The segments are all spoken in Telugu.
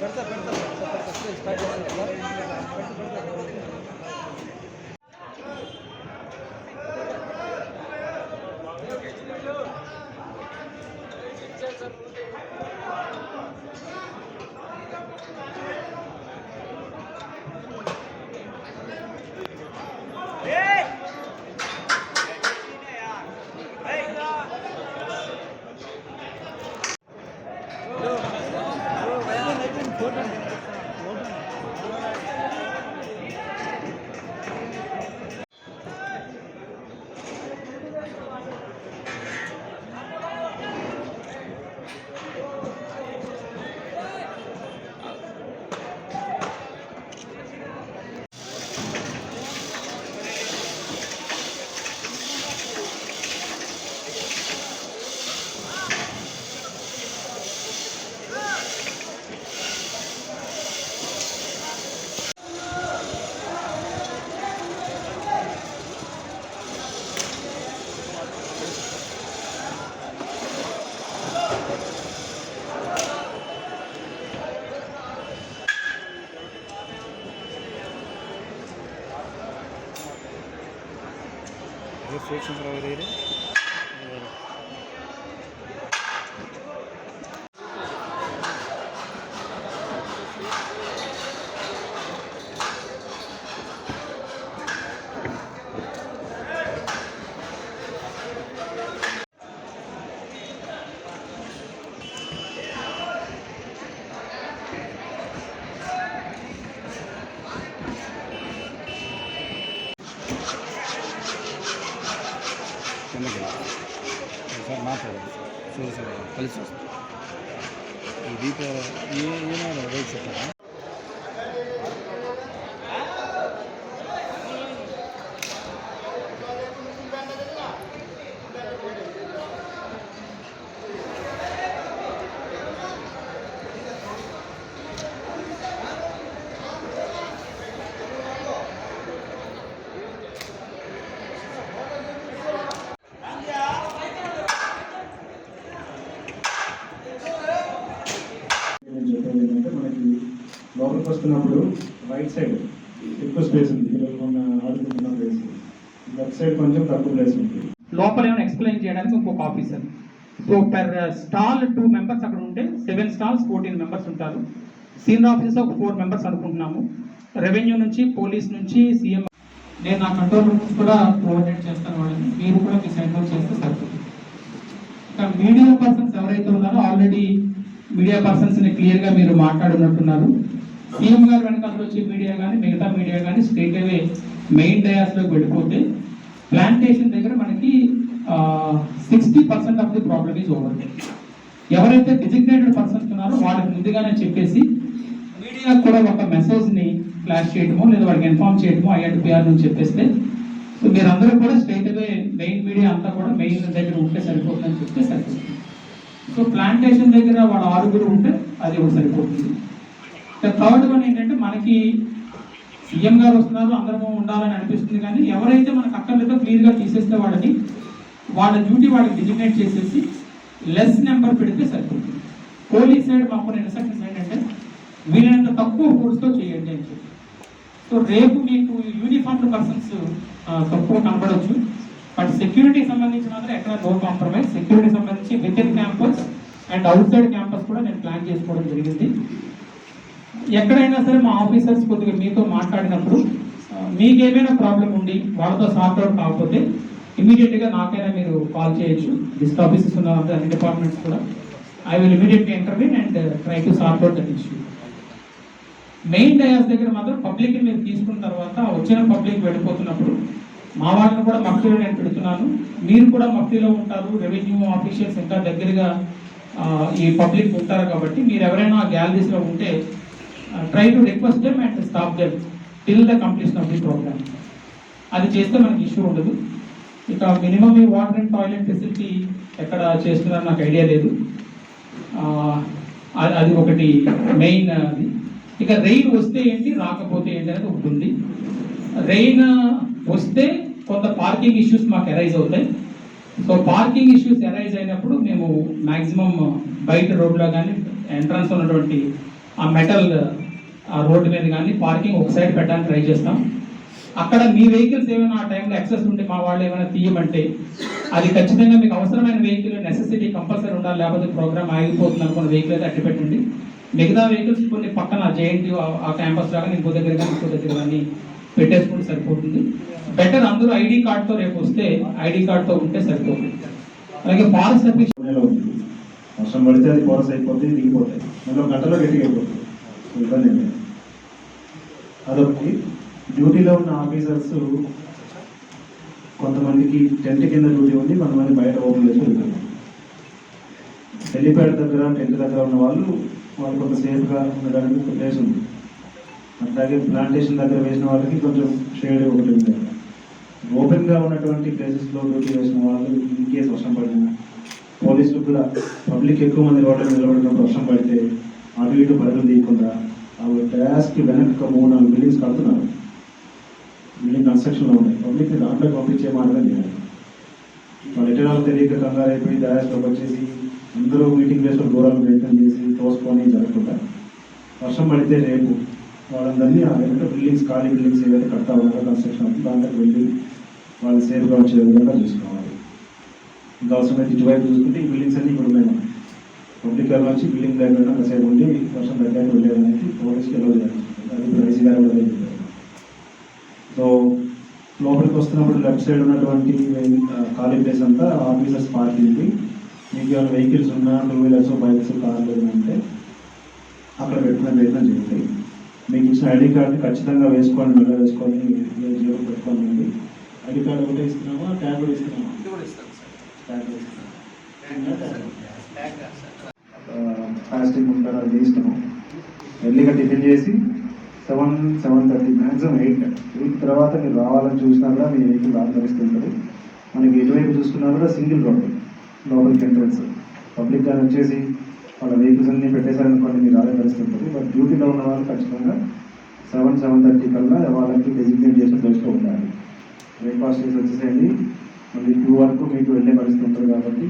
పెడతా పెడతా స్టార్ట్ చేస్తాను సార్ మాట్లాడండి సరే సరే కలిసి వస్తాం ఈ దీప ఏ ఏమైనా రైట్ చెప్పారా నేను చెప్పేది ఏంటంటే మనకి లోపలికి వస్తున్నప్పుడు రైట్ సైడ్ ఎక్కువ స్పేస్ ఉంది. ఈరోజు మొన్న ఆడుకుంటున్న ప్లేస్ లెఫ్ట్ సైడ్ కొంచెం తక్కువ ప్లేస్ ఉంది. లోపల ఏమైనా ఎక్స్ప్లెయిన్ చేయడానికి ఇంకొక officer so per stall two members అక్కడ ఉంటే సెవెన్ స్టాల్స్ ఫోర్టీన్ మెంబర్స్ ఉంటారు. సీనియర్ ఆఫీసర్ ఒక ఫోర్ మెంబర్స్ అనుకుంటున్నాము. రెవెన్యూ నుంచి పోలీస్ నుంచి సీఎం నేను నా కంట్రోల్ రూమ్స్ కూడా కోఆర్డినేట్ చేస్తాను వాళ్ళని. మీరు కూడా మీ సైడ్ అవుట్ చేస్తే సరిపోతుంది. ఇంకా మీడియా పర్సన్స్ ఎవరైతే ఉన్నారో ఆల్రెడీ మీడియా పర్సన్స్ని క్లియర్గా మీరు మాట్లాడున్నట్టున్నారు సీఎం గారు వెనకాల వచ్చే మీడియా కానీ మిగతా మీడియా కానీ స్ట్రేట్ అవే మెయిన్ డయాస్లోకి వెళ్ళిపోతే ప్లాంటేషన్ దగ్గర మనకి sixty percent of the problem is over ఎవరైతే డిజిగ్నేటెడ్ పర్సన్స్ ఉన్నారో వాళ్ళకి ముందుగానే చెప్పేసి మీడియా కూడా ఒక మెసేజ్ని ఫ్లాష్ చేయడమో లేదా వాడికి ఇన్ఫార్మ్ చేయడమో ఐఎన్పిఆర్ నుంచి చెప్పేస్తే సో మీరందరూ కూడా స్ట్రైట్ అవే మెయిన్ మీడియా అంతా కూడా మెయిన్ దగ్గర ఉంటే సరిపోతుందని చెప్తే సరిపోతుంది. సో ప్లాంటేషన్ దగ్గర వాళ్ళ ఆరుగురు ఉంటే అది కూడా సరిపోతుంది. థర్డ్ వన్ ఏంటంటే మనకి సీఎం గారు వస్తున్నారు అందరము ఉండాలని అనిపిస్తుంది కానీ ఎవరైతే మనకు అక్కర్లేదో క్లియర్గా తీసేస్తే వాళ్ళని వాళ్ళ డ్యూటీ వాళ్ళకి డిజిగ్నేట్ చేసేసి లెస్ నెంబర్ పెడితే సరిపోతుంది. పోలీస్ సైడ్ మాకు ఇన్స్ట్రక్షన్స్ ఏంటంటే వీలైనంత తక్కువ ఫోర్స్తో చేయండి అని చెప్పి. సో రేపు మీకు యూనిఫామ్డ్ పర్సన్స్ తక్కువ కనబడవచ్చు బట్ సెక్యూరిటీ సంబంధించి మాత్రం ఎక్కడ నో కాంప్రమైజ్ సెక్యూరిటీ సంబంధించి within campus and outside campus కూడా నేను ప్లాన్ చేసుకోవడం జరిగింది. ఎక్కడైనా సరే మా ఆఫీసర్స్ కొద్దిగా మీతో మాట్లాడినప్పుడు మీకు ఏమైనా ప్రాబ్లం ఉండి వాళ్ళతో సార్ట్ అవుట్ కాకపోతే ఇమీడియట్గా నాకైనా మీరు కాల్ చేయొచ్చు. డిస్ట్ ఆఫీసెస్ ఉన్న అన్ని డిపార్ట్మెంట్స్ కూడా. ఐ విల్ ఇమీడియట్గా intervene and try to sort out that issue main dais దగ్గర మాత్రం పబ్లిక్ని మీరు తీసుకున్న తర్వాత వచ్చిన పబ్లిక్ వెళ్ళిపోతున్నప్పుడు మా వాళ్ళని కూడా మఫ్టీలో నేను పెడుతున్నాను. మీరు కూడా మఫ్టీలో ఉంటారు. రెవెన్యూ ఆఫీషియల్స్ ఇంకా దగ్గరగా ఈ పబ్లిక్ ఉంటారు కాబట్టి మీరు ఎవరైనా గ్యాలరీస్లో ఉంటే try to request them and stop them till the completion of the program అది చేస్తే మనకి ఇష్యూ ఉండదు. ఇక మినిమం ఈ వాటర్ అండ్ టాయిలెట్ ఫెసిలిటీ ఎక్కడ చేస్తున్నారో నాకు ఐడియా లేదు. అది- అది ఒకటి మెయిన్ uh, అది. ఇక రెయిన్ వస్తే ఏంటి రాకపోతే ఏంటి అనేది ఒకటి ఉంది. రెయిన్ uh, వస్తే కొంత పార్కింగ్ ఇష్యూస్ మాకు అరైజ్ అవుతాయి. సో పార్కింగ్ ఇష్యూస్ అరైజ్ అయినప్పుడు మేము మ్యాక్సిమం బయట రోడ్లో కానీ ఎంట్రన్స్ ఉన్నటువంటి ఆ మెటల్ రోడ్డు మీద కానీ పార్కింగ్ ఒక సైడ్ పెట్టడానికి ట్రై చేస్తాం. అక్కడ మీ వెహికల్స్ ఏమైనా ఆ టైంలో ఎక్సెస్ ఉంటే మా వాళ్ళు ఏమైనా తీయమంటే అది ఖచ్చితంగా మీకు అవసరమైన వెహికల్ నెసెసిటీ కంపల్సరీ ఉండాలి లేకపోతే ప్రోగ్రామ్ ఆగిపోతుంది అనుకున్న వెహికల్ అయితే అట్టి పెట్టండి మిగతా వెహికల్స్ కొన్ని పక్కన జేఎన్టీ ఆ క్యాంపస్ లాగా ఇంకో దగ్గర కానీ ఇంకో దగ్గర కానీ పెట్టేసుకుంటే సరిపోతుంది. బెటర్ అందరూ ఐడి కార్డ్తో రేపు వస్తే ఐడి కార్డ్తో ఉంటే సరిపోతుంది. అలాగే ఫారెస్ట్ సర్వీస్ వర్షం పడితే అది కోరస్ అయిపోతుంది దిగిపోతాయి. మళ్ళీ గంటలో గట్టిగా అయిపోతుంది. ఇబ్బంది లేదు అదొకటి డ్యూటీలో ఉన్న ఆఫీసర్స్ కొంతమందికి టెంట్ కింద డ్యూటీ ఉంది కొంతమంది బయట ఓపెన్ చేసి వెళ్తారు హెలిప్యాడ్ దగ్గర టెంట్ దగ్గర ఉన్న వాళ్ళు వాళ్ళు కొంత సేఫ్గా ఉండడానికి ఒక ప్లేస్ ఉంది. అట్లాగే ప్లాంటేషన్ దగ్గర వేసిన వాళ్ళకి కొంచెం షేడ్ ఒకటి ఉంది. ఓపెన్గా ఉన్నటువంటి ప్లేసెస్లో డ్యూటీ వేసిన వాళ్ళు ఇన్ కేసు వర్షం పడినా పోలీసులు కూడా పబ్లిక్ ఎక్కువ మంది రోడ్ల నిలబడినప్పుడు వర్షం పడితే అటు ఇటు బదులు తీయకుండా ఆ ట్యాస్కి వెనక్కి మూడు నాలుగు బిల్డింగ్స్ కడుతున్నారు. బిల్డింగ్ కన్స్ట్రక్షన్లో ఉన్నాయి. పబ్లిక్ని దాంట్లో పంపించే మార్గం చేయాలి వాళ్ళు ఎటనాలు తెలియక కంగారు అయిపోయి డయాస్లోకి వచ్చేసి అందరూ మీటింగ్ ప్లేస్లో దూరాలు ప్రయత్నం చేసి తోసుకొని జరగకుండా. వర్షం పడితే రేపు వాళ్ళందరినీ ఆ వెనక బిల్డింగ్స్ ఖాళీ బిల్డింగ్స్ ఏవైతే కడతా ఉన్నారో కన్స్ట్రక్షన్ అవుతుందో దాంట్లోకి వెళ్ళి వాళ్ళు సేఫ్గా వచ్చే విధంగా చూసుకోవాలి. ఇంకా అవసరమైతే ఇటువైపు చూసుకుంటే ఈ బిల్డింగ్స్ అన్నీ ఇప్పుడు ఉన్నాయి. పబ్లిక్ గారి నుంచి బిల్డింగ్ దగ్గర కాసేపు ఉండి వర్షం తగ్గాక వెళ్ళేదానికి పోలీస్కి చేయాలి అది గారు కూడా సో లోపలికి వస్తున్నప్పుడు లెఫ్ట్ సైడ్ ఉన్నటువంటి ఖాళీ ప్లేస్ అంతా ఆఫీసర్స్ పార్కింగ్ మీకు ఏమైనా వెహికల్స్ ఉన్నా టూ వీలర్స్ బైక్స్ కార్లు ఉంటే అక్కడ పెట్టుకునే ప్రయత్నం చేయండి. మీకు ఇచ్చిన ఐడి కార్డు ఖచ్చితంగా వేసుకోండి మెల్ల వేసుకొని జేబులో పెట్టుకోండి ఐడి కార్డు ఒకటే ఇస్తున్నామా? ట్యాగ్ కూడా ఇస్తున్నామా? ట్యాగ్ కూడా సార్ ఫాస్టింగ్ ఉంటారు అది ఇష్టం ఎర్లీగా టిఫిన్ చేసి seven seven thirty maximum eight. Eight తర్వాత మీరు రావాలని చూసినా కూడా మీ వెహికల్ ఆదరిస్తుంటారు మనకి ఎటువైపు చూసుకున్నా కూడా సింగిల్ రోడ్ లోపలికి ఎంట్రన్స్. పబ్లిక్ కానీ వచ్చేసి వాళ్ళ వెహికల్స్ అన్ని పెట్టేశారనుకోండి మీరు ఆదరిస్తుంటారు బట్ డ్యూటీలో ఉన్న వాళ్ళు ఖచ్చితంగా సెవెన్ సెవెన్ థర్టీ కల్లా వాళ్ళకి డెసిగ్నేట్ చేసిన ప్లేస్లో ఉండాలి. బ్రేక్ఫాస్ట్ చేసి వచ్చేసేయండి. మళ్ళీ టూ వరకు మీకు వెళ్ళే పరిస్థితి ఉంటుంది కాబట్టి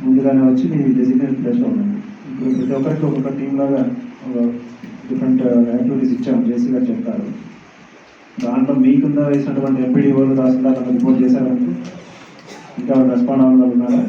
ముందుగానే వచ్చి మీ డెసిగ్నేట్ ప్లేస్లో ఉండండి. ప్రతి ఒక్కరికి ఒక్కొక్క టీం లాగా డిఫరెంట్ యాక్టివిటీస్ uh, ఇచ్చాము. జేసీ గారు చెప్తారు దాంట్లో మీకున్న వేసినటువంటి ఎంపీడీ వాళ్ళు తహసీల్దార్ రిపోర్ట్ చేశారంటే ఇంకా రెస్పాండ్ అవ్వగలుగుతున్నారా?